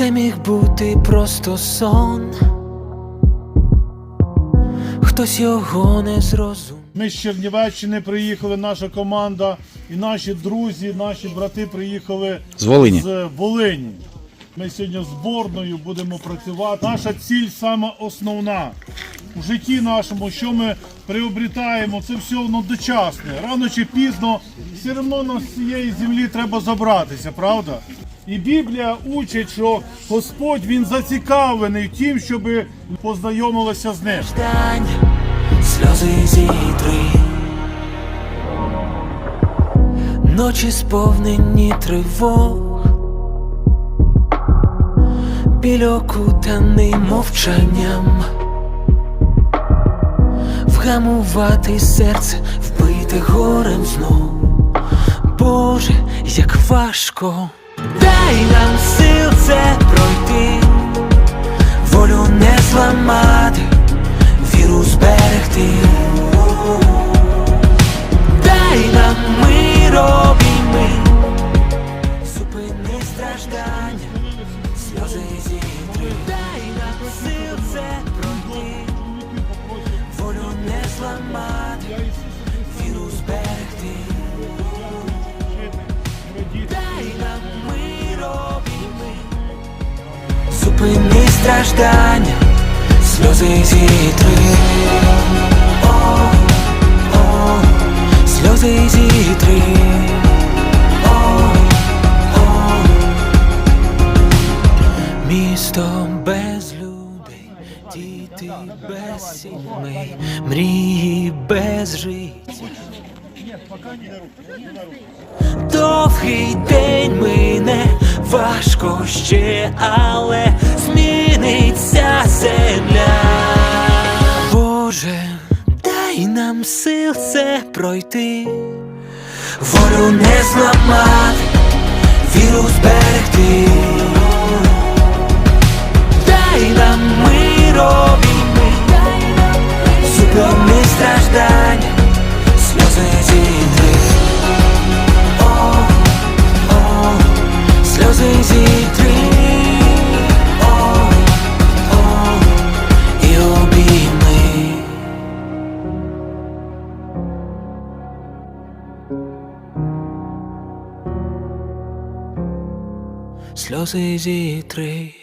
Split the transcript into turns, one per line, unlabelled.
Це міг бути просто сон. Хтось його не зрозумів.
Ми з Чернівеччини приїхали, наша команда, і наші друзі, наші брати приїхали
З Волині.
з Волині. Ми сьогодні зборною будемо працювати. Наша ціль саме основна у житті нашому, що ми приобретаємо, це все воно дочасне. Рано чи пізно все одно нас з цієї землі треба забратися, правда? І Біблія учить, що Господь він зацікавлений тим, щоб познайомилися з ним.
сльози зітри, ночі сповнені тривог, біль мовчанням, вгамувати серце, вбите горем знов. Боже, як важко, дай нам сил це пройти волю не зламати, віру зберегти. Дай нам мир обійми, зупини страждання, сльози зітри. Дай нам сил це пройти, волю не зламати, Зупини страждання, сльози зітри. О, о, сльози зітри. О, о, місто без людей, діти без сімей, мрії без життя. Довгий день мине, Важко ще, але зміниться земля. Боже, дай нам сил це пройти, волю не зламати, віру зберегти. Дай нам мир обійми, зупини страждання, Сльози зітри.